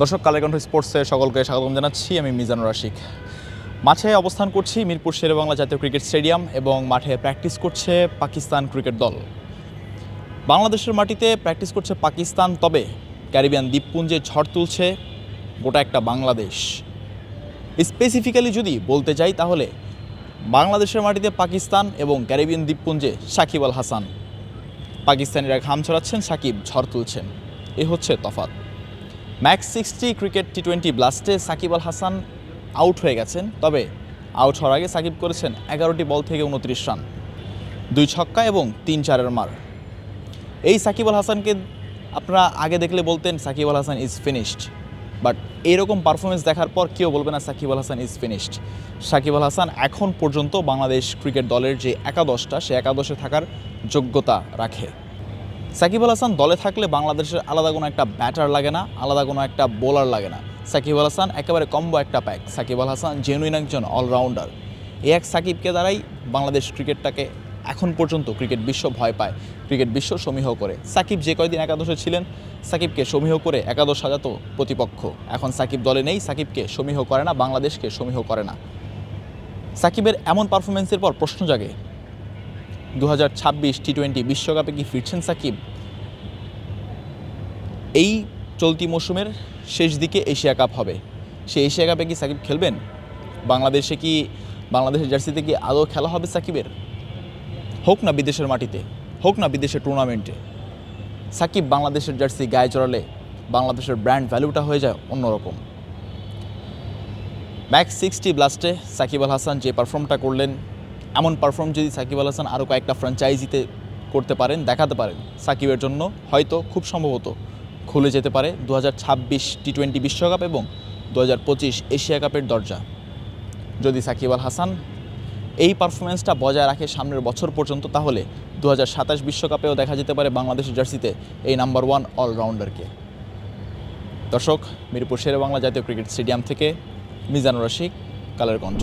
দর্শক কালেকণ্ঠ স্পোর্টসে সকলকে স্বাগতম জানাচ্ছি। আমি মিজানুর রাশিক। মাঠে অবস্থান করছি মিরপুর শেরে বাংলা জাতীয় ক্রিকেট স্টেডিয়াম এবং মাঠে প্র্যাকটিস করছে পাকিস্তান ক্রিকেট দল। বাংলাদেশের মাটিতে প্র্যাকটিস করছে পাকিস্তান, তবে ক্যারিবিয়ান দ্বীপপুঞ্জে ঝড় তুলছে গোটা একটা বাংলাদেশ। স্পেসিফিক্যালি যদি বলতে যাই তাহলে বাংলাদেশের মাটিতে পাকিস্তান এবং ক্যারিবিয়ান দ্বীপপুঞ্জে সাকিব আল হাসান। পাকিস্তানিরা ঘাম ছড়াচ্ছেন, সাকিব ঝড় তুলছেন। এ হচ্ছে তফাৎ। Max Sixty cricket T twenty ব্লাস্টে Shakib Al Hasan out হয়ে গেছেন, তবে আউট হওয়ার আগে সাকিব করেছেন এগারোটি বল থেকে উনত্রিশ রান, দুই ছক্কা এবং তিন চারের মার। এই সাকিব আল হাসানকে আপনারা আগে দেখলে বলতেন, Shakib Al Hasan is finished. But এইরকম পারফরমেন্স দেখার পর কেউ বলবে না, সাকিব আল হাসান ইজ ফিনিশড। সাকিব আল হাসান এখন পর্যন্ত বাংলাদেশ ক্রিকেট দলের যে একাদশটা, সে একাদশে থাকার যোগ্যতা রাখে। সাকিব আল হাসান দলে থাকলে বাংলাদেশের আলাদা কোনো একটা ব্যাটার লাগে না, আলাদা কোনো একটা বোলার লাগে না। সাকিব আল হাসান একেবারে কম্বো একটা প্যাক সাকিব আল হাসান জেনুইন একজন অলরাউন্ডার এই এক সাকিবকে দ্বারাই বাংলাদেশ ক্রিকেটটাকে এখন পর্যন্ত ক্রিকেট বিশ্ব ভয় পায়, ক্রিকেট বিশ্ব সমীহ করে। সাকিব যে কয়দিন একাদশে ছিলেন, সাকিবকে সমীহ করে একাদশ সাজাতো প্রতিপক্ষ। এখন সাকিব দলে নেই, সাকিবকে সমীহ করে না, বাংলাদেশকে সমীহ করে না। সাকিবের এমন পারফরমেন্সের পর প্রশ্ন জাগে দু হাজার ছাব্বিশ টি টোয়েন্টি বিশ্বকাপে কি ফিরছেন সাকিব? এই চলতি মৌসুমের শেষ দিকে এশিয়া কাপ হবে। সেই এশিয়া কাপে কি সাকিব খেলবেন? বাংলাদেশে কি, বাংলাদেশের জার্সিতে কি আদৌ খেলা হবে সাকিবের? হোক না বিদেশের মাটিতে, হোক না বিদেশের টুর্নামেন্টে। সাকিব বাংলাদেশের জার্সি গায়ে চড়ালে বাংলাদেশের ব্র্যান্ড ভ্যালুটা হয়ে যায় অন্যরকম। ম্যাক্স সিক্সটি ব্লাস্টে সাকিব আল হাসান যে পারফর্মটা করলেন এমন পারফর্ম যদি সাকিব আল হাসান আরও কয়েকটা ফ্র্যাঞ্চাইজিতে করতে পারেন, দেখাতে পারেন, সাকিবের জন্য হয়তো খুব সম্ভবত খুলে যেতে পারে দু হাজার ছাব্বিশ টি টোয়েন্টি বিশ্বকাপ এবং দু হাজার পঁচিশ এশিয়া কাপের দরজা। যদি সাকিব আল হাসান এই পারফরমেন্সটা বজায় রাখে সামনের বছর পর্যন্ত, তাহলে দু বিশ্বকাপেও দেখা যেতে পারে বাংলাদেশের জার্সিতে এই নাম্বার ওয়ান অলরাউন্ডারকে দর্শক, মিরপুর শেরে বাংলা জাতীয় ক্রিকেট স্টেডিয়াম থেকে মিজানুর রশিক, কালের কণ্ঠ।